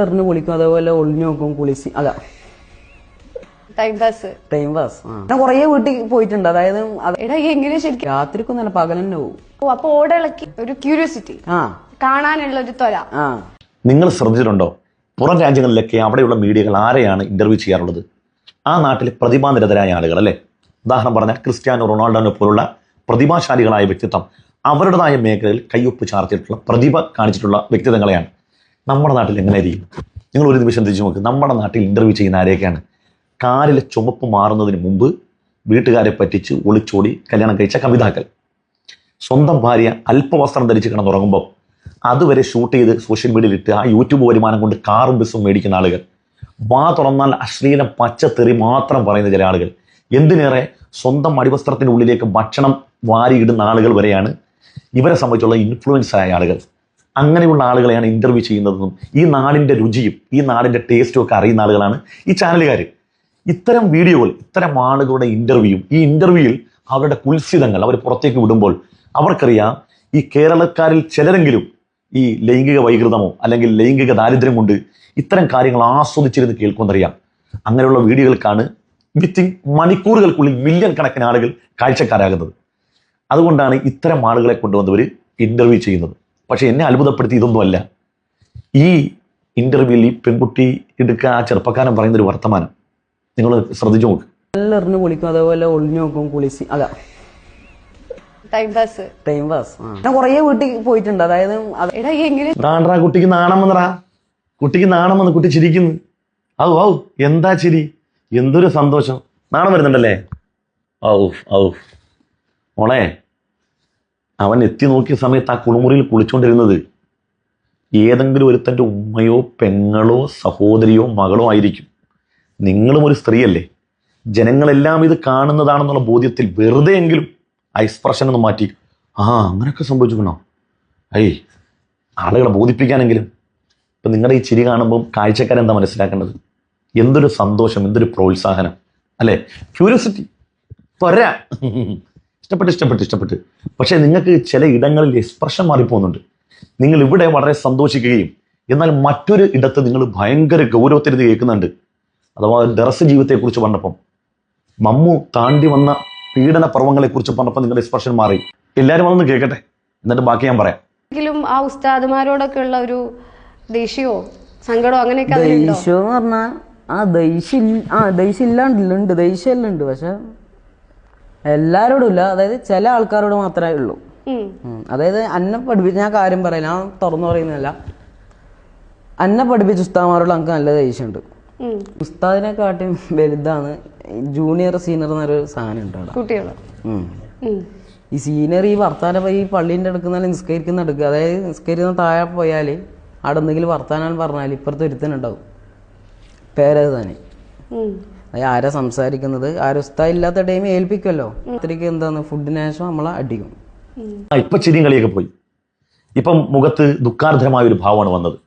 എറിഞ്ഞ് കുളിക്കും അതേപോലെ ഒളിഞ്ഞു നോക്കും കുളിച്ച്. അതാ. ടൈം പാസ് ടൈം പാസ് ഞാൻ കൊറേ വീട്ടിൽ പോയിട്ടുണ്ട്. അതായത് അത് എടാ എങ്ങനെ ശരിക്കും? രാത്രിക്കൊന്നല്ല പകൽ തന്നെ പോകും. ഓ അപ്പൊ ഓടിളക്കി ഒരു ക്യൂരിയോസിറ്റി ആ. കാണാനുള്ള ഒരു ത്വര ആ. നിങ്ങൾ ശ്രദ്ധിച്ചിട്ടുണ്ടോ? പുറം രാജ്യങ്ങളിലൊക്കെ അവിടെയുള്ള മീഡിയകൾ ആരെയാണ് ഇന്റർവ്യൂ ചെയ്യാറുള്ളത്? ആ നാട്ടിൽ പ്രതിഭാനിരതരായ ആളുകൾ അല്ലേ? ഉദാഹരണം പറഞ്ഞാൽ ക്രിസ്ത്യാനോ റൊണാൾഡോനെ പോലുള്ള പ്രതിഭാശാലികളായ വ്യക്തിത്വം അവരുടേതായ മേഖലയിൽ കയ്യൊപ്പ് ചാർത്തിയിട്ടുള്ള പ്രതിഭ കാണിച്ചിട്ടുള്ള വ്യക്തിത്വങ്ങളെയാണ്. നമ്മുടെ നാട്ടിൽ എങ്ങനെ ആയിരിക്കും നിങ്ങൾ ഒരു നിമിഷം തിരിച്ചു നോക്ക്. നമ്മുടെ നാട്ടിൽ ഇന്റർവ്യൂ ചെയ്യുന്ന ആരെയൊക്കെയാണ്? കാലിലെ ചുമപ്പ് മാറുന്നതിന് മുമ്പ് വീട്ടുകാരെ പറ്റിച്ച് ഒളിച്ചോടി കല്യാണം കഴിച്ച കവിതാക്കൾ. സ്വന്തം ഭാര്യ അല്പവസ്ത്രം ധരിച്ച് കിടന്നുറങ്ങുമ്പോൾ അതുവരെ ഷൂട്ട് ചെയ്ത് സോഷ്യൽ മീഡിയയിൽ ഇട്ട് ആ യൂട്യൂബ് വരുമാനം കൊണ്ട് കാറും ബസ്സും മേടിക്കുന്ന ആളുകൾ. വാ തുറന്നാൽ അശ്ലീലം പച്ചത്തെറി മാത്രം പറയുന്ന ചില ആളുകൾ. എന്തിനേറെ സ്വന്തം അടിവസ്ത്രത്തിന്റെ ഉള്ളിലേക്ക് ഭക്ഷണം വാരിയിടുന്ന ആളുകൾ വരെയാണ് ഇവരെ സംബന്ധിച്ചുള്ള ഇൻഫ്ലുവൻസ് ആയ ആളുകൾ. അങ്ങനെയുള്ള ആളുകളെയാണ് ഇന്റർവ്യൂ ചെയ്യുന്നതെന്നും ഈ നാടിന്റെ രുചിയും ഈ നാടിന്റെ ടേസ്റ്റും ഒക്കെ അറിയുന്ന ആളുകളാണ് ഈ ചാനലുകാർ ഇത്തരം വീഡിയോകൾ ഇത്തരം ആളുകളുടെ ഇന്റർവ്യൂ ഈ ഇന്റർവ്യൂവിൽ അവരുടെ കുൽസിതങ്ങൾ അവർ പുറത്തേക്ക് വിടുമ്പോൾ അവർക്കറിയാം ഈ കേരളക്കാരിൽ ചിലരെങ്കിലും ഈ ലൈംഗിക വൈകൃതമോ അല്ലെങ്കിൽ ലൈംഗിക ദാരിദ്ര്യം കൊണ്ട് ഇത്തരം കാര്യങ്ങൾ ആസ്വദിച്ചിരുന്ന് കേൾക്കുമെന്നറിയാം അങ്ങനെയുള്ള വീഡിയോകൾക്കാണ് വിത്തിൻ മണിക്കൂറുകൾക്കുള്ളിൽ മില്യൺ കണക്കിന് ആളുകൾ കാഴ്ചക്കാരാകുന്നത്. അതുകൊണ്ടാണ് ഇത്തരം ആളുകളെ കൊണ്ടുവന്നവർ ഇന്റർവ്യൂ ചെയ്യുന്നത്. പക്ഷെ എന്നെ അത്ഭുതപ്പെടുത്തി ഇതൊന്നുമല്ല. ഈ ഇന്റർവ്യൂവിൽ ഈ പെൺകുട്ടി എടുക്കുക ആ ചെറുപ്പക്കാരൻ പറയുന്ന ഒരു വർത്തമാനം. നിങ്ങൾ ശ്രദ്ധിച്ചു നോക്ക്. എറിഞ്ഞ് കുളിക്കും അതേപോലെ ഒളിഞ്ഞു നോക്കും കുളിച്ച്. അതാ. ടൈം പാസ് ടൈം പാസ് ഞാൻ കുറേ വീട്ടിൽ പോയിട്ടുണ്ട്. അതായത് എങ്ങനെ കുട്ടിക്ക് നാണം വന്നടാ. കുട്ടിക്ക് നാണം വന്ന് കുട്ടി ചിരിക്കുന്നു. ഔ ഔ എന്താ ചിരി? എന്തൊരു സന്തോഷം. നാണം വരുന്നുണ്ടല്ലേ? ഔ ഔ. മോളെ അവൻ എത്തി നോക്കിയ സമയത്ത് ആ കുളിമുറിയിൽ കുളിച്ചുകൊണ്ടിരുന്നത് ഏതെങ്കിലും ഒരുത്തന്റെ ഉമ്മയോ പെങ്ങളോ സഹോദരിയോ മകളോ ആയിരിക്കും. നിങ്ങളും ഒരു സ്ത്രീയല്ലേ. ജനങ്ങളെല്ലാം ഇത് കാണുന്നതാണെന്നുള്ള ബോധ്യത്തിൽ വെറുതെ എങ്കിലും ആ എക്സ്പ്രഷൻ ഒന്ന് മാറ്റി. ആ അങ്ങനെയൊക്കെ സംഭവിച്ചിട്ടുണ്ടോ? ഐ ആളുകളെ ബോധിപ്പിക്കാനെങ്കിലും. ഇപ്പം നിങ്ങളുടെ ഈ ചിരി കാണുമ്പം കാഴ്ചക്കാരെന്താ മനസ്സിലാക്കേണ്ടത്? എന്തൊരു സന്തോഷം എന്തൊരു പ്രോത്സാഹനം. അല്ലേ? ക്യൂരിയോസിറ്റി പോരാ ഇഷ്ടപ്പെട്ട് ഇഷ്ടപ്പെട്ട് ഇഷ്ടപ്പെട്ട്. പക്ഷേ നിങ്ങൾക്ക് ചില ഇടങ്ങളിൽ എക്സ്പ്രഷൻ മാറിപ്പോകുന്നുണ്ട്. നിങ്ങൾ ഇവിടെ വളരെ സന്തോഷിക്കുകയും എന്നാൽ മറ്റൊരു ഇടത്ത് നിങ്ങൾ ഭയങ്കര ഗൗരവത്തിൽ ഇത് കേൾക്കുന്നുണ്ട്. അഥവാ ദറസ് ജീവിതത്തെക്കുറിച്ച് പറഞ്ഞപ്പം. മമ്മു താണ്ടി വന്ന പീഡന പർവങ്ങളെക്കുറിച്ച് പറഞ്ഞപ്പോൾ നിങ്ങളുടെ എക്സ്പ്രഷൻ മാറി. എല്ലാവരും അതൊന്ന് കേൾക്കട്ടെ. എന്നിട്ട് ബാക്കി ഞാൻ പറയാം. എങ്കിലും ആ ഉസ്താദുമാരോടൊക്കെ ഉള്ള ഒരു ദേഷ്യമോ സങ്കടമോ അങ്ങനെയൊക്കെ ദേഷ്യം എന്ന് പറഞ്ഞാൽ ആ ദേഷ്യം ആ ദേഷ്യം ഇല്ലാണ്ടില്ല ഉണ്ട് ദേഷ്യം എല്ലാം ഉണ്ട്. പക്ഷെ എല്ലാവരോടും ഇല്ല. അതായത് ചില ആൾക്കാരോട് മാത്രമേ ഉള്ളൂ. അതായത് അന്നെ പഠിപ്പിച്ച ഞാൻ കാര്യം പറയാം ഞാൻ തുറന്നു പറയുന്നില്ല അന്നെ പഠിപ്പിച്ച ഉസ്താദ്മാരോട് നമുക്ക് നല്ല ദേഷ്യമുണ്ട്. ഉസ്താദിനെ കാട്ടിയും വലുതാണ് ജൂനിയർ സീനിയർ എന്നൊരു സാധനം ഉണ്ട് അവിടെ. ഈ സീനിയർ ഈ വർത്താനം ഈ പള്ളീന്റെ അടുക്കുന്ന നിസ്കരിക്കുന്ന അടുക്കുക അതായത് നിസ്കരിക്കുന്ന താഴെ പോയാൽ അവിടെ എന്തെങ്കിലും വർത്താനം പറഞ്ഞാൽ ഇപ്പുറത്ത് ഒരുത്തനുണ്ടാവും പേരത് തന്നെ അതായത് ആരാ സംസാരിക്കുന്നത്? ആരും ഇല്ലാത്ത ടൈം ഏൽപ്പിക്കുമല്ലോ അത്രയ്ക്ക് എന്താണ്? ഫുഡിന് ശേഷം നമ്മളെ അടിക്കും. ഇപ്പൊ ചിരിയും കളിയൊക്കെ പോയി. ഇപ്പം മുഖത്ത് ദുഃഖാർദ്രമായ ഒരു ഭാവമാണ് വന്നത്.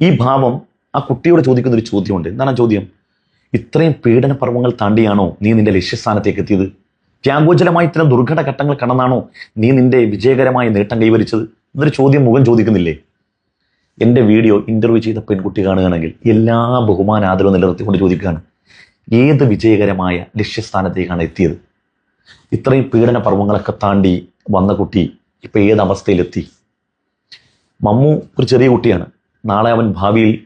ഈ ഭാവം ആ കുട്ടിയോട് ചോദിക്കുന്ന ഒരു ചോദ്യമുണ്ട്. എന്താണ് ആ ചോദ്യം? ഇത്രയും പീഡന പർവങ്ങൾ താണ്ടിയാണോ നീ നിന്റെ ലക്ഷ്യസ്ഥാനത്തേക്ക് എത്തിയത്? ത്യാഗോജലമായി ഇത്തരം ദുർഘട ഘട്ടങ്ങൾ കടന്നാണോ നീ നിന്റെ വിജയകരമായ നേട്ടം കൈവരിച്ചത്? എന്നൊരു ചോദ്യം മുഖം ചോദിക്കുന്നില്ലേ? എന്റെ വീഡിയോ ഇന്റർവ്യൂ ചെയ്ത പെൺകുട്ടി കാണുകയാണെങ്കിൽ എല്ലാ ബഹുമാന ആദരവും നിലനിർത്തിക്കൊണ്ട് ചോദിക്കുകയാണ്. ഏത് വിജയകരമായ ലക്ഷ്യസ്ഥാനത്തേക്കാണ് എത്തിയത്? ഇത്രയും പീഡന പർവങ്ങളൊക്കെ താണ്ടി വന്ന കുട്ടി ഇപ്പം ഏത് അവസ്ഥയിലെത്തി? മമ്മു ഒരു ചെറിയ കുട്ടിയാണ്. നാളെ അവൻ ഭാവിയിൽ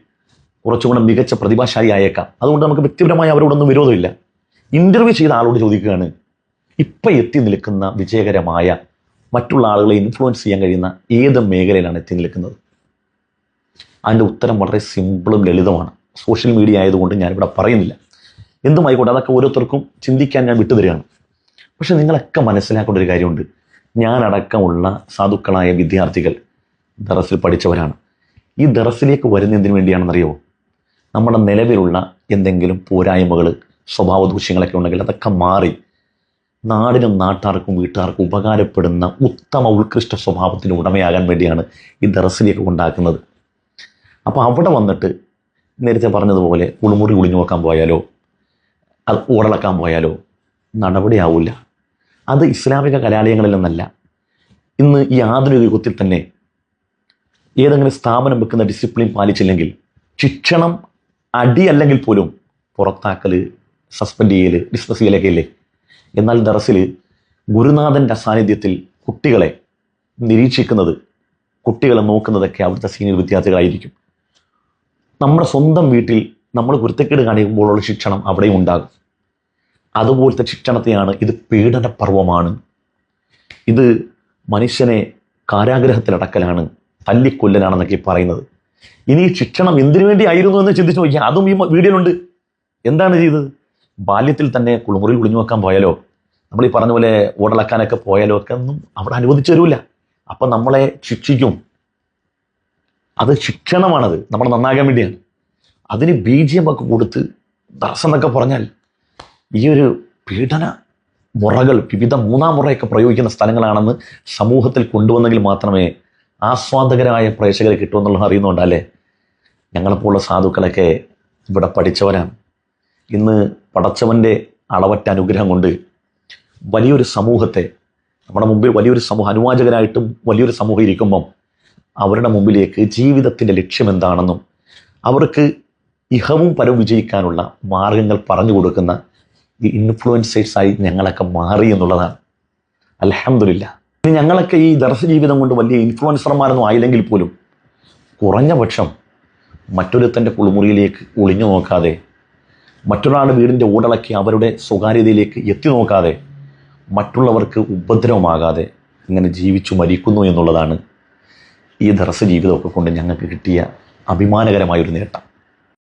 കുറച്ചുകൂടെ മികച്ച പ്രതിഭാശാലി ആയേക്കാം. അതുകൊണ്ട് നമുക്ക് വ്യക്തിപരമായി അവരോടൊന്നും വിരോധമില്ല. ഇന്റർവ്യൂ ചെയ്ത ആളോട് ചോദിക്കുകയാണ് ഇപ്പം എത്തി നിൽക്കുന്ന വിജയകരമായ മറ്റുള്ള ആളുകളെ ഇൻഫ്ലുവൻസ് ചെയ്യാൻ കഴിയുന്ന ഏത് മേഖലയിലാണ് എത്തി നിൽക്കുന്നത്? അതിന്റെ ഉത്തരം വളരെ സിമ്പിളും ലളിതമാണ്. സോഷ്യൽ മീഡിയ ആയതുകൊണ്ട് ഞാനിവിടെ പറയുന്നില്ല. എന്തുമായിക്കോട്ടെ അതൊക്കെ ഓരോരുത്തർക്കും ചിന്തിക്കാൻ ഞാൻ വിട്ടുതരികയാണ്. പക്ഷെ നിങ്ങളൊക്കെ മനസ്സിലാക്കേണ്ട ഒരു കാര്യമുണ്ട്. ഞാനടക്കമുള്ള സാധുക്കളായ വിദ്യാർത്ഥികൾ ദറസിൽ പഠിച്ചവരാണ്. ഈ ദറസിലേക്ക് വരുന്നതിന് വേണ്ടിയാണെന്നറിയോ? നമ്മുടെ നിലവിലുള്ള എന്തെങ്കിലും പോരായ്മകൾ സ്വഭാവ ദൂഷ്യങ്ങളൊക്കെ ഉണ്ടെങ്കിൽ അതൊക്കെ മാറി നാടിനും നാട്ടാർക്കും വീട്ടുകാർക്കും ഉപകാരപ്പെടുന്ന ഉത്തമ ഉത്കൃഷ്ട സ്വഭാവത്തിന് ഉടമയാകാൻ വേണ്ടിയാണ് ഈ ദറസിലേക്ക് ഉണ്ടാക്കുന്നത് അപ്പോൾ അവിടെ വന്നിട്ട് നേരത്തെ പറഞ്ഞതുപോലെ കുളിമുറി കുളിഞ്ഞു നോക്കാൻ പോയാലോ? അത് ഊടളക്കാൻ പോയാലോ? നടപടിയാവില്ല അത് ഇസ്ലാമിക കലാലയങ്ങളിൽ നിന്നല്ല. ഇന്ന് ഈ ആധുനിക യുഗത്തിൽ തന്നെ ഏതെങ്കിലും സ്ഥാപനം വെക്കുന്ന ഡിസിപ്ലിൻ പാലിച്ചില്ലെങ്കിൽ ശിക്ഷണം അടിയല്ലെങ്കിൽ പോലും പുറത്താക്കൽ സസ്പെൻഡ് ചെയ്യൽ ഡിസ്മസ് ചെയ്യലൊക്കെ എന്നാൽ ദറസിൽ ഗുരുനാഥന്റെ സാന്നിധ്യത്തിൽ കുട്ടികളെ നിരീക്ഷിക്കുന്നത് കുട്ടികളെ നോക്കുന്നതൊക്കെ അവിടുത്തെ സീനിയർ വിദ്യാർത്ഥികളായിരിക്കും. നമ്മുടെ സ്വന്തം വീട്ടിൽ നമ്മൾ കുരുത്തക്കേട് കാണിക്കുമ്പോഴുള്ള ശിക്ഷണം അവിടെയും ഉണ്ടാകും. അതുപോലത്തെ ശിക്ഷണത്തെയാണ് ഇത് പീഡനപർവമാണ്. ഇത് മനുഷ്യനെ കാരാഗ്രഹത്തിലടക്കലാണ് തല്ലിക്കൊല്ലനാണെന്നൊക്കെ പറയുന്നത്. ഇനി ഈ ശിക്ഷണം എന്തിനു വേണ്ടി ആയിരുന്നു എന്ന് ചിന്തിച്ചു നോക്കിയാൽ അതും ഈ വീഡിയോയിലുണ്ട്. എന്താണ് ചെയ്തത്? ബാല്യത്തിൽ തന്നെ കുളിമുറിയിൽ കുളിഞ്ഞു വെക്കാൻ പോയാലോ? നമ്മൾ ഈ പറഞ്ഞ പോലെ ഓടളക്കാനൊക്കെ പോയാലോ? ഒക്കെ ഒന്നും അവിടെ അനുവദിച്ചു തരൂല. അപ്പം നമ്മളെ ശിക്ഷിക്കും. അത് ശിക്ഷണമാണത്. നമ്മൾ നന്നാകാൻ വേണ്ടിയാണ്. അതിന് ബീജിയമൊക്കെ കൊടുത്ത് ദർശനമൊക്കെ പറഞ്ഞാൽ ഈ ഒരു പീഡന മുറകൾ വിവിധ മൂന്നാം മുറയൊക്കെ പ്രയോഗിക്കുന്ന സ്ഥലങ്ങളാണെന്ന് സമൂഹത്തിൽ കൊണ്ടുവന്നെങ്കിൽ മാത്രമേ ആസ്വാദകരായ പ്രേക്ഷകരെ കിട്ടുമെന്നുള്ള അറിയുന്നുണ്ടല്ലേ ഞങ്ങളെപ്പോലുള്ള സാധുക്കളൊക്കെ ഇവിടെ പഠിച്ചവരാണ്. ഇന്ന് പടച്ചവന്റെ അളവറ്റ അനുഗ്രഹം കൊണ്ട് വലിയൊരു സമൂഹത്തെ നമ്മുടെ മുമ്പിൽ വലിയൊരു സമൂഹം അനുവാചകരായിട്ടും വലിയൊരു സമൂഹം ഇരിക്കുമ്പം അവരുടെ മുമ്പിലേക്ക് ജീവിതത്തിന്റെ ലക്ഷ്യം എന്താണെന്നും അവർക്ക് ഇഹവും പരവും വിജയിക്കാനുള്ള മാർഗങ്ങൾ പറഞ്ഞു കൊടുക്കുന്ന ഈ ഇൻഫ്ലുവൻസേഴ്സായി ഞങ്ങളൊക്കെ മാറി എന്നുള്ളതാണ്. അലഹമില്ല ഇനി ഞങ്ങളൊക്കെ ഈ ദർശ ജീവിതം കൊണ്ട് വലിയ ഇൻഫ്ലുവൻസർമാരൊന്നും ആയില്ലെങ്കിൽ പോലും കുറഞ്ഞ പക്ഷം മറ്റൊരുത്തന്റെ കുളിമുറിയിലേക്ക് ഒളിഞ്ഞു നോക്കാതെ മറ്റൊരാളുടെ വീടിന്റെ ഊടളക്കി അവരുടെ സ്വകാര്യതയിലേക്ക് എത്തി നോക്കാതെ മറ്റുള്ളവർക്ക് ഉപദ്രവമാകാതെ ഇങ്ങനെ ജീവിച്ചു മരിക്കുന്നു എന്നുള്ളതാണ് ഈ ദർശ ജീവിതമൊക്കെ കൊണ്ട് ഞങ്ങൾക്ക് കിട്ടിയ അഭിമാനകരമായൊരു നേട്ടം.